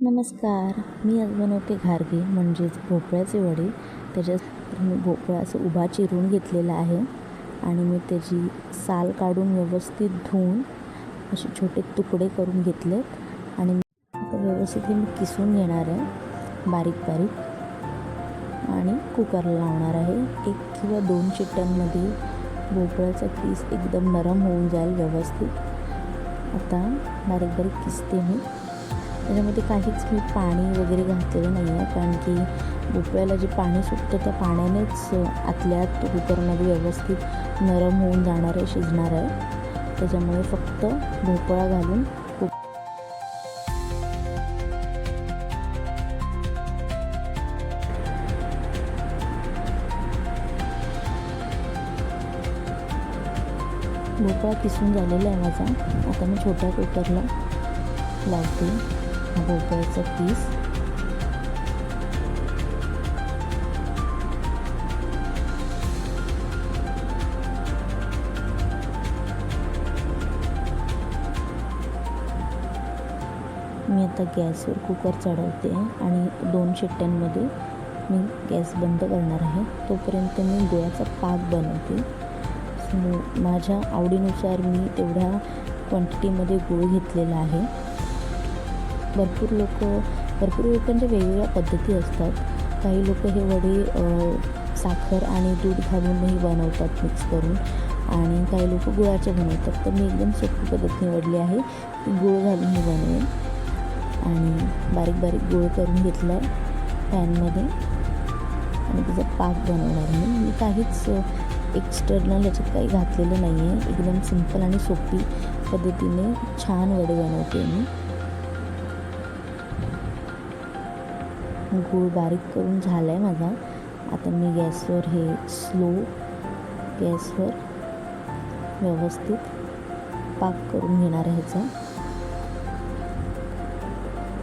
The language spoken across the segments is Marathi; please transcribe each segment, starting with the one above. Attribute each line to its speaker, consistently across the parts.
Speaker 1: नमस्कार. मी आज बनवते घारगे म्हणजेच भोपळ्याचे वडे. त्याच्यात मी भोपळा असं उभा चिरून घेतलेला आहे आणि मी त्याची साल काढून व्यवस्थित धुवून असे छोटे तुकडे करून घेतलेत आणि व्यवस्थित हे मी किसून घेणार आहे बारीक बारीक. आणि कुकरला लावणार आहे. एक किंवा दोन चिट्ट्यांमध्ये भोपळ्याचा किस एकदम नरम होऊन जाईल व्यवस्थित. आता बारीक बारीक किसते मी. त्याच्यामध्ये काहीच मी पाणी वगैरे घातलेलं नाही आहे कारण की भोपळ्याला जे पाणी सुटतं त्या पाण्यानेच आतल्या कुकरमध्ये व्यवस्थित नरम होऊन जाणार आहे शिजणार आहे. त्याच्यामुळे फक्त भोपळा घालून भोपळा किसून झालेला आहे माझा. आता मी छोट्या कुकरला लावते. भोपळ्याचं पीस. मी आता गॅसवर कुकर चढवते आणि दोन शिट्ट्यांमध्ये मी गॅस बंद करणार आहे. तोपर्यंत मी गोळ्याचा पाक बनवते. सो माझ्या आवडीनुसार मी तेवढ्या क्वांटिटीमध्ये गूळ घेतलेला आहे. भरपूर लोक भरपूर लोकांच्या वेगवेगळ्या पद्धती असतात. काही लोक हे वडे साखर आणि दूध घालूनही बनवतात मिक्स करून. आणि काही लोक गुळाचे बनवतात. तर मी एकदम सोपी पद्धत निवडली आहे. ती गुळ घालून मी बनवेन. आणि बारीक बारीक गुळ करून घेतला आहे पॅनमध्ये. आणि त्याचा पाक बनवणार मी मी काहीच एक्स्टर्नल याच्यात काही घातलेलं नाही आहे एकदम सिंपल आणि सोपी पद्धतीने छान वडे बनवते मी. गूळ बारीक करून झाला आहे माझा. आता मी गॅसवर हे स्लो गॅसवर व्यवस्थित पाक करून घेणार ह्याचा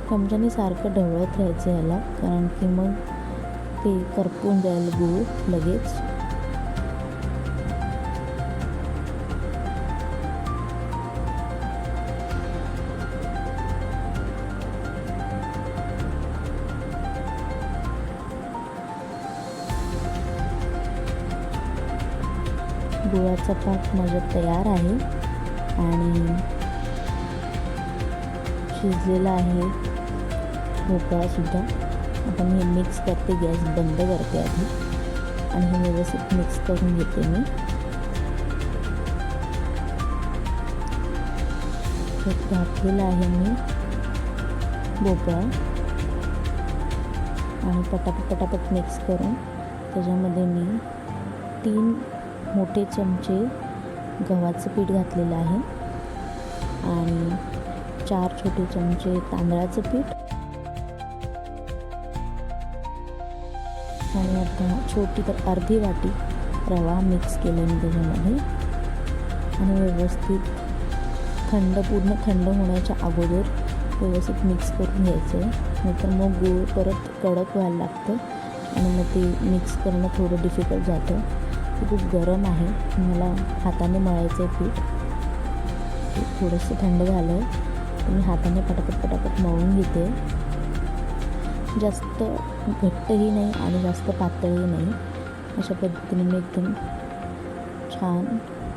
Speaker 1: चमच्याने सारखं ढवळत राहायचं ह्याला कारण की मग ते करपून जाईल गूळ लगेच. गुळाचा पाक माझा तयार आहे. आणि शिजलेला आहे भोपळासुद्धा आता मी मिक्स करते गॅस बंद करते आधी. आणि हे व्यवस्थित मिक्स करून घेते मी. घातलेला आहे मी भोपळा आणि पटापट पटापट मिक्स करून त्याच्यामध्ये मी तीन मोठे चमचे गव्हाचं पीठ घातलेलं आहे. आणि चार छोटे चमचे तांदळाचं पीठ. आणि आता छोटी तर अर्धी वाटी रवा मिक्स केला मी त्याच्यामध्ये. आणि व्यवस्थित थंड पूर्ण थंड होण्याच्या अगोदर व्यवस्थित मिक्स करून घ्यायचं आहे नाहीतर मग गूळ परत कडक व्हायला लागतं. आणि मग ते मिक्स करणं थोडं डिफिकल्ट जातं. खूप गरम आहे. मला हाताने मळायचं आहे पीठ. ते थोडंसं थंड झालं आहे मी हाताने पटापट पटापट मळून घेते. जास्त घट्टही नाही आणि जास्त पातळही नाही. अशा पद्धतीने मी एकदम छान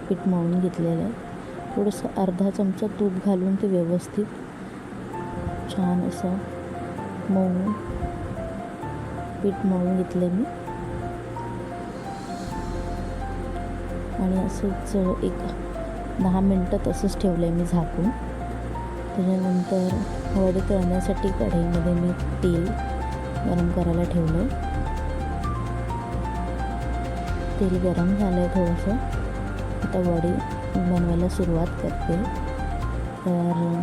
Speaker 1: पीठ मळून घेतलेलं आहे. थोडंसं अर्धा चमचा तूप घालून ते व्यवस्थित छान असं मळून पीठ मळून घेतलं मी. आणि असंच एक दहा मिनटं तसंच ठेवलं आहे मी झाकून. त्याच्यानंतर वडे तळण्यासाठी कढईमध्ये मी तेल गरम करायला ठेवलं आहे तेल गरम झालं आहे थोडंसं. आता वडे बनवायला सुरुवात करते. तर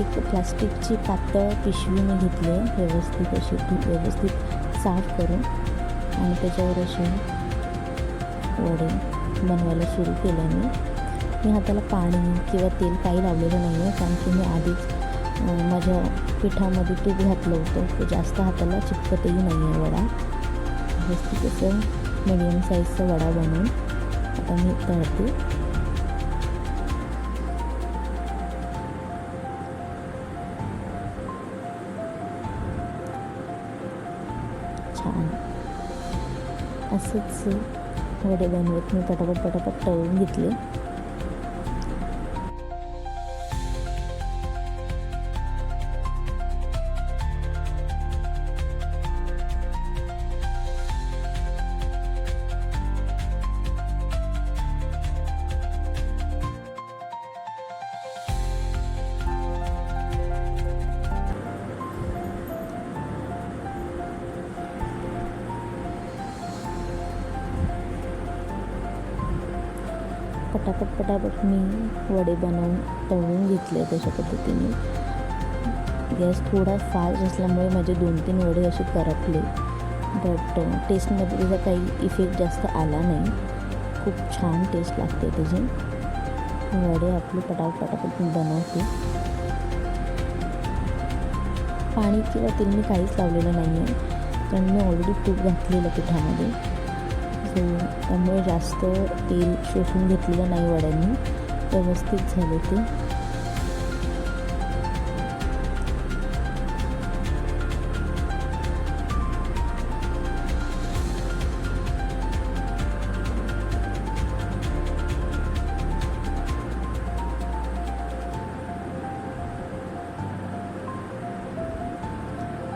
Speaker 1: एक प्लास्टिकची पातळ पिशवी मी घेतली आहे. व्यवस्थित अशी व्यवस्थित साफ करून आणि त्याच्यावर अशी वडे बनवायला सुरू केलं मी. मी हाताला पाणी किंवा तेल काही लावलेलं नाही आहे कारण की मी आधीच माझ्या पिठामध्ये तूप घातलं होतं. ते जास्त हाताला चिपकतही नाही आहे वडा जास्तीत कसं मिडियम साईजचा वडा बनवून आता मी तळते. छान. असंच वडे बनवत मी पटापट पटापट तळून घेतले. पटापट पटापट मी वडे बनवून तळून घेतले तशा पद्धतीने. गॅस थोडा फास्ट असल्यामुळे माझे दोन तीन वडे असे करपले. बट टेस्टमध्ये त्याचा काही इफेक्ट जास्त आला नाही. खूप छान टेस्ट लागते त्याची. वडे आपले पटापट पटापट मी बनवते. पाणी किंवा तेल मी काहीच लावलेलं नाही आहे कारण मी ऑलरेडी तूप घातलेलं पिठामध्ये. सो त्यामुळे जास्त तेल शोषून घेतलेलं नाही वड्यांनी. व्यवस्थित झाले ते.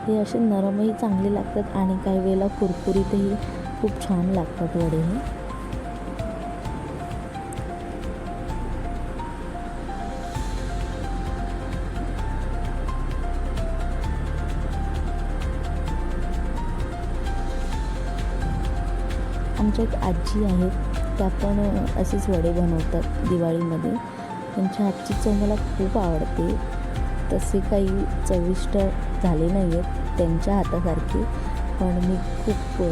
Speaker 1: हे असे नरमही चांगले लागतात आणि काही वेळेला कुरकुरीतही खूप छान लागतात वडे हे आमच्या एक आजी आहेत त्या पण असेच वडे बनवतात दिवाळीमध्ये. त्यांच्या हातची चव मला खूप आवडते. तसे काही चविष्ट झाले नाही आहेत त्यांच्या हातासारखे. पण मी खूप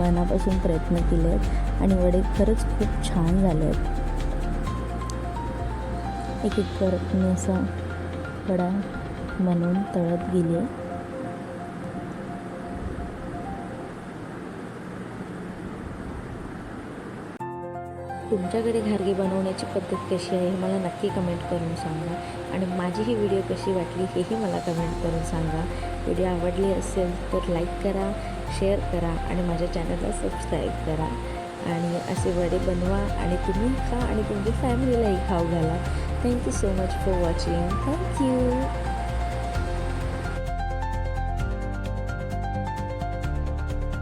Speaker 1: मनापासून प्रयत्न केले आहेत आणि वडे खरंच खूप छान झाले आहेत एक एक करत मी असा वडा म्हणून तळत गेली. आहे तुमच्याकडे घारगे बनवण्याची पद्धत कशी आहे हे मला नक्की कमेंट करून सांगा. आणि माझी ही व्हिडिओ कशी वाटली हेही मला कमेंट करून सांगा. व्हिडिओ आवडली असेल तर लाईक करा. शेअर करा आणि माझ्या चॅनलला सबस्क्राईब करा. आणि असे वडे बनवा आणि तुम्ही खा आणि तुमच्या फॅमिलीलाही खाऊ घाला. Thank you so much for watching thank you